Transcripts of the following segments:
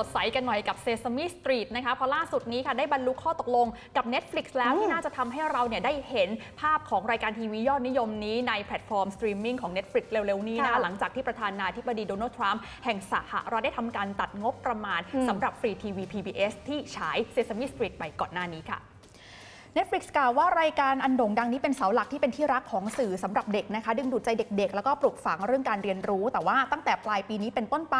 สดใสกันหน่อยกับ Sesame Street นะคะเพราะล่าสุดนี้ค่ะได้บรรลุข้อตกลงกับ Netflix แล้วที่น่าจะทำให้เราเนี่ยได้เห็นภาพของรายการทีวียอดนิยมนี้ในแพลตฟอร์มสตรีมมิ่งของ Netflix เร็วๆ นี้นะค่ะหลังจากที่ประธานาธิบดีโดนัลด์ทรัมป์แห่งสหรัฐได้ทำการตัดงบประมาณอืม สำหรับฟรีทีวี PBS ที่ฉาย Sesame Street ไปก่อนหน้านี้ค่ะ Netflix กล่าวว่ารายการอันโด่งดังนี้เป็นเสาหลักที่เป็นที่รักของสื่อสำหรับเด็กนะคะดึงดูดใจเด็กๆ แล้วก็ปลูกฝังเรื่องการเรียนรู้ แต่ว่าตั้งแต่ปลายปีนี้เป็นต้นไป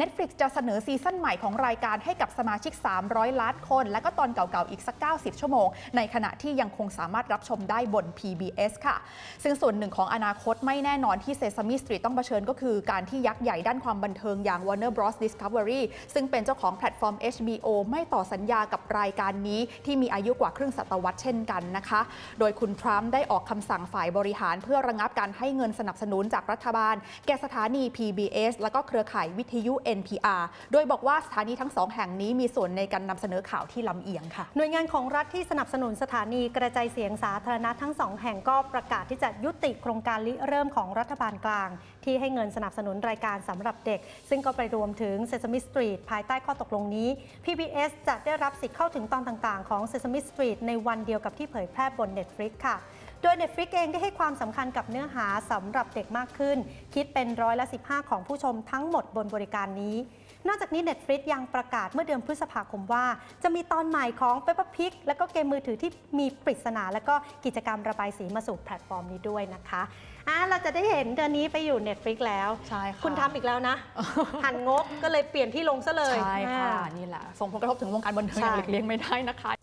Netflix จะเสนอซีซั่นใหม่ของรายการให้กับสมาชิก 300 ล้านคน และก็ตอนเก่าๆอีกสัก 90 ชั่วโมง ในขณะที่ยังคงสามารถรับชมได้บน PBS ค่ะ ซึ่งส่วนหนึ่งของอนาคตไม่แน่นอนที่ Sesame Street ต้องเผชิญก็คือการที่ยักษ์ใหญ่ด้านความบันเทิงอย่าง Warner Bros Discovery ซึ่งเป็นเจ้าของแพลตฟอร์ม HBO ไม่ต่อสัญญากับรายการนี้ที่มีอายุกว่าครึ่งศตวรรษเช่นกันนะคะ โดยคุณทรัมป์ได้ออกคำสั่งฝ่ายบริหารเพื่อระงับการให้เงินสนับสนุนจากรัฐบาล แก่สถานี PBS แล้วก็เครือข่ายวิทยุ NPR โดยบอกว่าสถานีทั้งสองแห่งนี้มีส่วนในการนำเสนอข่าวที่ลำเอียงค่ะ หน่วยงานของรัฐที่สนับสนุนสถานีกระจายเสียงสาธารณะทั้งสองแห่งก็ประกาศที่จะยุติโครงการริเริ่มของรัฐบาลกลาง ที่ให้เงินสนับสนุนรายการสำหรับเด็ก ซึ่งก็ไปรวมถึง Sesame Street ภายใต้ข้อตกลงนี้ PBS จะได้รับสิทธิ์เข้าถึงตอนต่างๆ ของ Sesame Street ในวันเดียวกับที่เผยแพร่บน Netflix ค่ะ โดย Netflix เองได้ให้ความสำคัญกับเนื้อหาสำหรับเด็กมากขึ้น คิดเป็นร้อยละ 15 ของผู้ชมทั้งหมดบนบริการนี้ นอกจากนี้ Netflix ยังประกาศเมื่อเดือนพฤษภาคมว่า จะมีตอนใหม่ของ Peppa Pig และก็เกมมือถือที่มีปริศนา และก็กิจกรรมระบายสีมาสู่แพลตฟอร์มนี้ด้วยนะคะอะเราจะได้เห็นเดือนนี้ไปอยู่ Netflix แล้วใช่ค่ะคุณทำอีกแล้วนะ หันงบก็เลยเปลี่ยนที่ลงซะเลย ใช่ค่ะอ่านี่แหละส่งผลกระทบถึงวงการบันเทิงอย่างหลีกเลี่ยงไม่ได้นะคะ